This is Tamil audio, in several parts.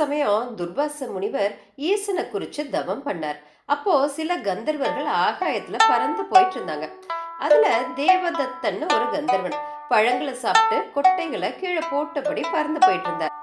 சமயம் துர்வாச முனிவர் ஈசனை குறிச்சு தவம் பண்ணார். அப்போ சில கந்தர்வர்கள் ஆகாயத்துல பறந்து போயிட்டு இருந்தாங்க. அதுல தேவதத்தன்னு ஒரு கந்தர்வன் பழங்களை சாப்பிட்டு கொட்டைகளை கீழே போட்டபடி பறந்து போயிட்டு இருந்தார்.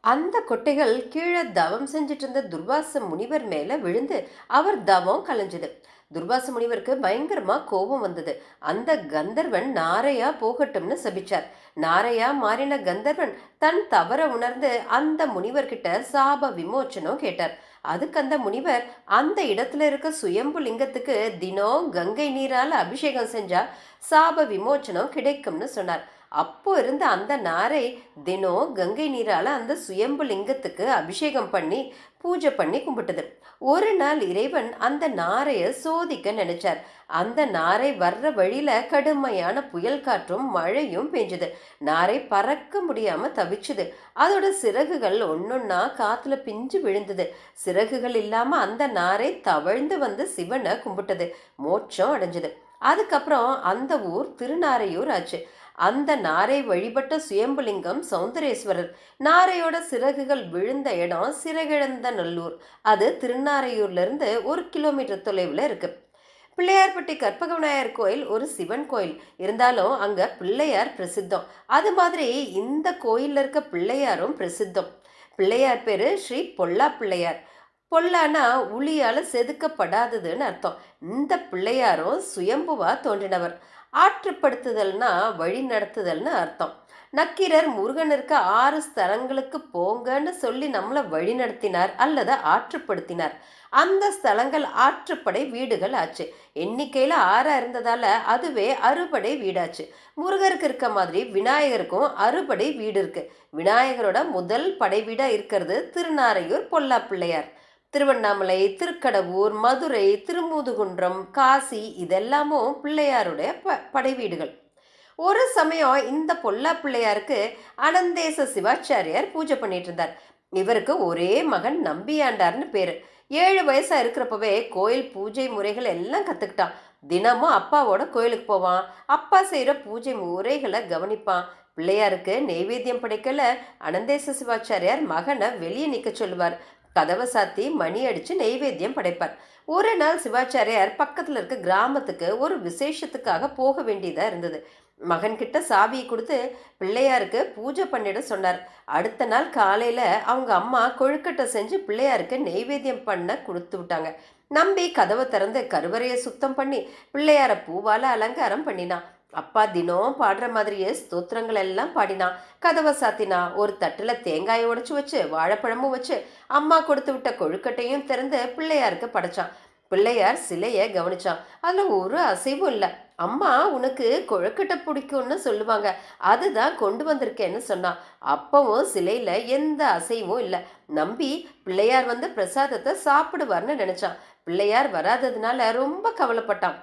அந்த கொட்டைகள் கீழே தவம் செஞ்சுட்டு இருந்த துர்வாச முனிவர் மேல விழுந்து அவர் தவம் கலைஞ்சது. துர்வாச முனிவருக்கு பயங்கரமா கோபம் வந்தது. அந்த கந்தர்வன் நாரையா போகட்டும்னு சபிச்சார். நாரையா மாறின கந்தர்வன் தன் தவற உணர்ந்து அந்த முனிவர்கிட்ட சாப விமோச்சனம் கேட்டார். அதுக்கு அந்த முனிவர் அந்த இடத்துல இருக்க சுயம்பு லிங்கத்துக்கு தினம் கங்கை நீரால் அபிஷேகம் செஞ்சா சாப விமோச்சனம் கிடைக்கும்னு சொன்னார். அப்போ இருந்த அந்த நாரை தினம் கங்கை நீரால் அந்த சுயம்பு லிங்கத்துக்கு அபிஷேகம் பண்ணி பூஜை பண்ணி கும்பிட்டது. ஒரு நாள் இறைவன் அந்த நாரையை சோதிக்க நினைச்சார். அந்த நாரை வர்ற வழியில கடுமையான புயல் காற்றும் மழையும் பெஞ்சது நாரை பறக்க முடியாம தவிச்சுது. அதோட சிறகுகள் ஒன்னொன்னா காத்துல பிஞ்சு விழுந்தது. சிறகுகள் இல்லாம அந்த நாரை தவழ்ந்து வந்து சிவனை கும்பிட்டது. மோட்சம் அடைஞ்சது. அதுக்கப்புறம் அந்த ஊர் திருநாரையூர் ஆச்சு. அந்த நாரை வழிபட்ட சுயம்புலிங்கம் சௌந்தரேஸ்வரர். நாரையோட சிறகுகள் விழுந்த இடம் சிறகிழந்த நல்லூர். அது திருநாரையூர்லேருந்து ஒரு கிலோமீட்டர் தொலைவில் இருக்கு. பிள்ளையார்பட்டி கற்பக விநாயகர் கோயில் ஒரு சிவன் கோயில். இருந்தாலும் அங்கே பிள்ளையார் பிரசித்தம். அது மாதிரி இந்த கோயிலில் இருக்க பிள்ளையாரும் பிரசித்தம். பிள்ளையார் பேர் ஸ்ரீ பொல்லா பிள்ளையார். பொல்லானா உளியால் செதுக்கப்படாததுன்னு அர்த்தம். இந்த பிள்ளையாரும் சுயம்புவா தோன்றினவர். ஆற்றுப்படுத்துதல்னா வழி நடத்துதல்னு அர்த்தம். நக்கீரர் முருகனிற்கு ஆறு ஸ்தலங்களுக்கு போங்கன்னு சொல்லி நம்மளை வழி நடத்தினார் அல்லது ஆற்றுப்படுத்தினார். அந்த ஸ்தலங்கள் ஆற்றுப்படை வீடுகள் ஆச்சு. எண்ணிக்கையில் ஆறாக இருந்ததால் அதுவே அறுபடை வீடாச்சு. முருகருக்கு இருக்க மாதிரி விநாயகருக்கும் அறுபடை வீடு இருக்குது விநாயகரோட முதல் படை வீடாக இருக்கிறது திருநாரையூர் பொல்லா பிள்ளையார் திருவண்ணாமலை திருக்கடவூர் மதுரை திருமுதுகுன்றம் காசி இதெல்லாமும் பிள்ளையாருடைய ப படை வீடுகள் ஒரு சமயம் இந்த பொல்லா பிள்ளையாருக்கு அனந்தேச சிவாச்சாரியார் பூஜை பண்ணிட்டு இருந்தார் இவருக்கு ஒரே மகன் நம்பியாண்டார்னு பேர். ஏழு வயசாக இருக்கிறப்பவே கோயில் பூஜை முறைகள் எல்லாம் கற்றுக்கிட்டான் தினமும் அப்பாவோட கோயிலுக்கு போவான். அப்பா செய்கிற பூஜை முறைகளை கவனிப்பான். பிள்ளையாருக்கு நெய்வேத்தியம் படைக்கல. அனந்தேச சிவாச்சாரியார் மகனை வெளியே நிற்க சொல்லுவார். கதவை சாத்தி மணி அடித்து நெய்வேத்தியம் படைப்பார். ஒரு நாள் சிவாச்சாரியார் பக்கத்தில் இருக்க கிராமத்துக்கு ஒரு விசேஷத்துக்காக போக வேண்டியதாக இருந்தது. மகன்கிட்ட சாவியை கொடுத்து பிள்ளையாருக்கு பூஜை பண்ணிட சொன்னார். அடுத்த நாள் காலையில் அவங்க அம்மா கொழுக்கட்டை செஞ்சு பிள்ளையாருக்கு நெய்வேத்தியம் பண்ண கொடுத்து விட்டாங்க. நம்பி கதவை திறந்து கருவறையை சுத்தம் பண்ணி பிள்ளையாரை பூவால் அலங்காரம் பண்ணினான் அப்பா தினம் பாடுற மாதிரியே ஸ்தோத்திரங்கள் எல்லாம் பாடினான் கதவை சாத்தினா ஒரு தட்டில் தேங்காயை உடைச்சு வச்சு வாழைப்பழமும் வச்சு அம்மா கொடுத்து விட்ட கொழுக்கட்டையும் திறந்து பிள்ளையாருக்கு படைச்சான். பிள்ளையார் சிலையை கவனிச்சான். அதில் ஒரு அசைவும் இல்லை. அம்மா உனக்கு கொழுக்கட்டை பிடிக்கும்னு சொல்லுவாங்க. அதுதான் கொண்டு வந்திருக்கேன்னு சொன்னான் அப்பவும் சிலையில் எந்த அசைவும் இல்லை. நம்பி பிள்ளையார் வந்து பிரசாதத்தை சாப்பிடுவார்னு நினச்சான். பிள்ளையார் வராததுனால ரொம்ப கவலைப்பட்டான்.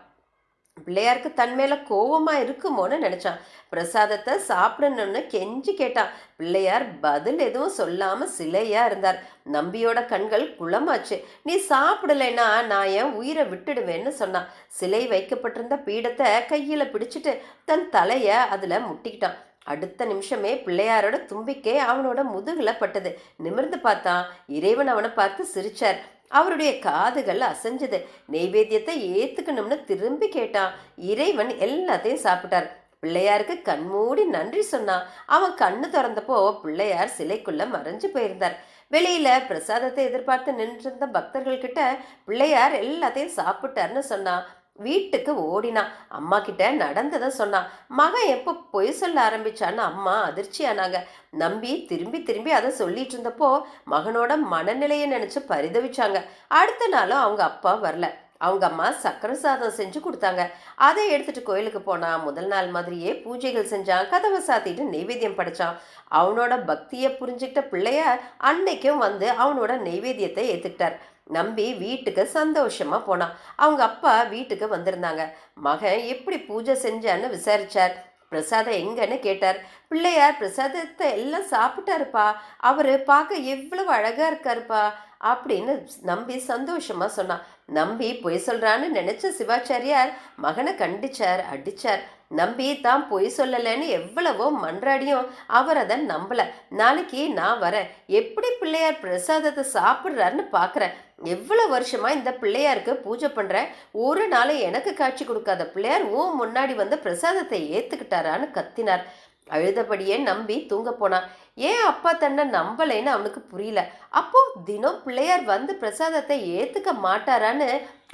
பிள்ளையாருக்கு தன் மேலே கோவமாக இருக்குமோன்னு நினச்சான். பிரசாதத்தை சாப்பிடணும்னு கெஞ்சி கேட்டான். பிள்ளையார் பதில் எதுவும் சொல்லாமல் சிலையாக இருந்தார். நம்பியோட கண்கள் குளமாச்சு. நீ சாப்பிடலைன்னா நான் என் உயிரை விட்டுடுவேன்னு சொன்னான். சிலை வைக்கப்பட்டிருந்த பீடத்தை கையில் பிடிச்சிட்டு தன் தலையை அதில் முட்டிக்கிட்டான். அடுத்த நிமிஷமே பிள்ளையாரோட தும்பிக்கை அவனோட முதுகில் பட்டது. நிமிர்ந்து பார்த்தான். இறைவன் அவனை பார்த்து சிரிச்சார். அவருடைய காதுகள் அசைஞ்சது. நெய்வேத்தியத்தை ஏத்துக்கணும்னு திரும்பி கேட்டான். இறைவன் எல்லாத்தையும் சாப்பிட்டார். பிள்ளையாருக்கு கண்மூடி நன்றி சொன்னான். அவன் கண்ணு திறந்தப்போ பிள்ளையார் சிலைக்குள்ள மறைஞ்சு போயிருந்தார். வெளியில பிரசாதத்தை எதிர்பார்த்து நின்றிருந்த பக்தர்கள் கிட்ட பிள்ளையார் எல்லாத்தையும் சாப்பிட்டார்னு சொன்னான். வீட்டுக்கு ஓடினான் அம்மா கிட்ட நடந்ததை சொன்னான் மகன் எப்போ பொய் சொல்ல ஆரம்பிச்சான்னு அம்மா அதிர்ச்சி ஆனாங்க. நம்பி திரும்பி திரும்பி அதை சொல்லிட்டு இருந்தப்போ மகனோட மனநிலையை நினச்சி பரிதவிச்சாங்க. அடுத்த நாளும் அவங்க அப்பா வரல. அவங்க அம்மா சக்கரை சாதம் செஞ்சு கொடுத்தாங்க. அதை எடுத்துட்டு கோயிலுக்கு போனா முதல் நாள் மாதிரியே பூஜைகள் செஞ்சான். கதவை சாத்திட்டு நெய்வேத்தியம் படைச்சான். அவனோட பக்தியை புரிஞ்சுக்கிட்ட பிள்ளையார் அன்னைக்கும் வந்து அவனோட நெய்வேத்தியத்தை ஏற்றுக்கிட்டார் நம்பி வீட்டுக்கு சந்தோஷமாக போனான். அவங்க அப்பா வீட்டுக்கு வந்திருந்தாங்க. மகன் எப்படி பூஜை செஞ்சான்னு விசாரிச்சார். பிரசாதம் எங்கன்னு கேட்டார். பிள்ளையார் பிரசாதத்தை எல்லாம் சாப்பிட்டாருப்பா. அவர் பார்க்க எவ்வளவு அழகாக இருக்காருப்பா. அப்படின்னு நம்பி சந்தோஷமாக சொன்னான். நம்பி பொய் சொல்கிறான்னு நினச்ச சிவாச்சாரியார் மகனை கண்டிச்சார் அடிச்சார். நம்பி தான் பொய் சொல்லலைன்னு எவ்வளவோ மன்றாடியும் அவர் அதை நம்பலை. நாளைக்கு நான் வரேன். எப்படி பிள்ளையார் பிரசாதத்தை சாப்பிட்றாருன்னு பார்க்குறேன் எவ்வளோ வருஷமாக இந்த பிள்ளையாருக்கு பூஜை பண்ணுறேன் ஒரு நாளை எனக்கு காட்சி கொடுக்காத பிள்ளையார் ஓ முன்னாடி வந்து பிரசாதத்தை ஏற்றுக்கிட்டாரான்னு கத்தினார். அழுதபடியே நம்பி தூங்க போனான் ஏன் அப்பா தன்னை நம்பலைன்னு அவனுக்கு புரியல. அப்போ தினம் பிள்ளையார் வந்து பிரசாதத்தை ஏத்துக்க மாட்டாரான்னு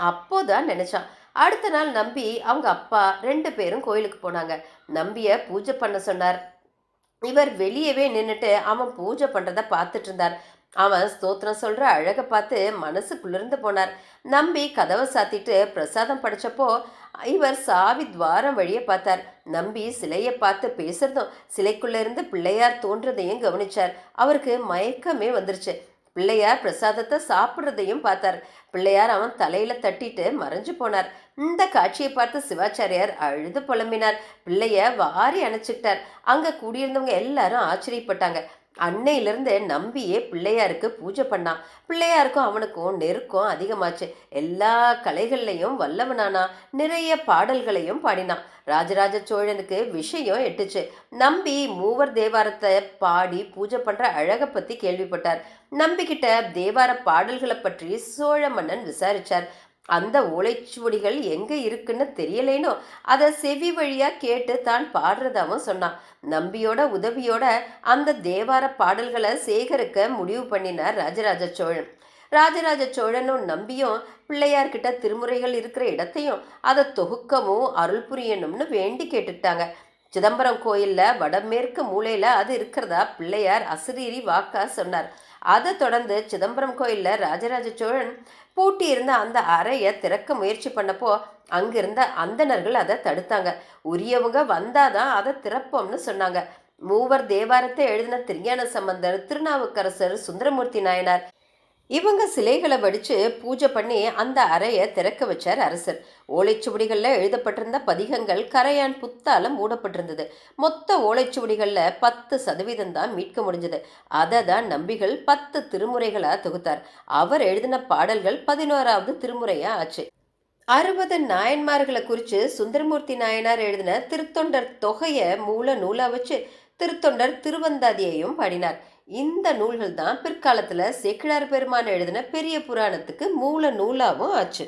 அப்போதான் நினைச்சான். அடுத்த நாள் நம்பி அவங்க அப்பா ரெண்டு பேரும் கோயிலுக்கு போனாங்க. நம்பிய பூஜை பண்ண சொன்னார். இவர் வெளியவே நின்றுட்டு அவன் பூஜை பண்ணுறத பார்த்துட்டு இருந்தார். அவன் ஸ்தோத்திரம் சொல்கிற அழகை பார்த்து மனசு குளிர்ந்து போனார். நம்பி கதவை சாத்திட்டு பிரசாதம் படித்தப்போ இவர் சாவி துவாரம் வழியை பார்த்தார். நம்பி சிலையை பார்த்து பேசுகிறதும் சிலைக்குள்ளே இருந்து பிள்ளையார் தோன்றதையும் கவனிச்சார். அவருக்கு மயக்கமே வந்துருச்சு. பிள்ளையார் பிரசாதத்தை சாப்பிட்றதையும் பார்த்தார். பிள்ளையார் அவன் தலையில தட்டிட்டு மறைஞ்சு போனார். இந்த காட்சியை பார்த்து சிவாச்சாரியார் அழுது புலம்பினார். பிள்ளைய வாரி அணைச்சிக்கிட்டார். அங்க கூடியிருந்தவங்க எல்லாரும் ஆச்சரியப்பட்டாங்க. அன்னையிலிருந்து நம்பியே பிள்ளையாருக்கு பூஜை பண்ணான் பிள்ளையாருக்கும் அவனுக்கும் நெருக்கம் அதிகமாச்சு. எல்லா கலைகள்லையும் வல்லவனானா நிறைய பாடல்களையும் பாடினான் ராஜராஜ சோழனுக்கு விஷயம் எட்டுச்சு. நம்பி மூவர் தேவாரத்தை பாடி பூஜை பண்ற அழகை பத்தி கேள்விப்பட்டார். நம்பிக்கிட்ட தேவார பாடல்களை பற்றி சோழ மன்னன் விசாரிச்சார். அந்த ஓலைச்சுவடிகள் எங்க இருக்குன்னு தெரியலேனோ அதை செவி வழியா கேட்டு தான் பாடுறதாவும் சொன்னான். நம்பியோட உதவியோட அந்த தேவார பாடல்களை சேகரிக்க முடிவு பண்ணினார் ராஜராஜ சோழன். ராஜராஜ சோழனும் நம்பியும் பிள்ளையார்கிட்ட திருமுறைகள் இருக்கிற இடத்தையும் அதை தொகுக்கவும் அருள் புரியணும்னு வேண்டி கேட்டுட்டாங்க சிதம்பரம் கோயிலில் வடமேற்கு மூலையில் அது இருக்கிறதா பிள்ளையார் அசிரீரி வாக்கா சொன்னார். அதை தொடர்ந்து சிதம்பரம் கோயிலில் ராஜராஜ சோழன் பூட்டி இருந்த அந்த அறையை திறக்க முயற்சி பண்ணப்போ அங்கிருந்த அந்தணர்கள் அதை தடுத்தாங்க. உரியவங்க வந்தாதான் அதை திறப்போம்னு சொன்னாங்க. மூவர் தேவாரத்தை எழுதின திருஞான சம்பந்தர் திருநாவுக்கரசர் சுந்தரமூர்த்தி நாயனார் இவங்க சிலைகளை வடித்து பூஜை பண்ணி அந்த அறையை திறக்க வச்சார் அரசர். ஓலைச்சுவடிகளில் எழுதப்பட்டிருந்த பதிகங்கள் கரையான் புத்தால மூடப்பட்டிருந்தது. மொத்த ஓலைச்சுவடிகளில் பத்து சதவீதம் தான் மீட்க முடிஞ்சது. அதை தான் நம்பிகள் பத்து திருமுறைகளாக தொகுத்தார். அவர் எழுதின பாடல்கள் பதினோராவது திருமுறையாக ஆச்சு. அறுபது நாயன்மார்களை குறித்து சுந்தரமூர்த்தி நாயனார் எழுதின திருத்தொண்டர் தொகையை மூல நூலாக வச்சு திருத்தொண்டர் திருவந்தாதியையும் பாடினார். இந்த நூல்கள் தான் பிற்காலத்தில் சேக்கிழார் பெருமான் எழுதின பெரிய புராணத்துக்கு மூல நூலாகவும் ஆச்சு.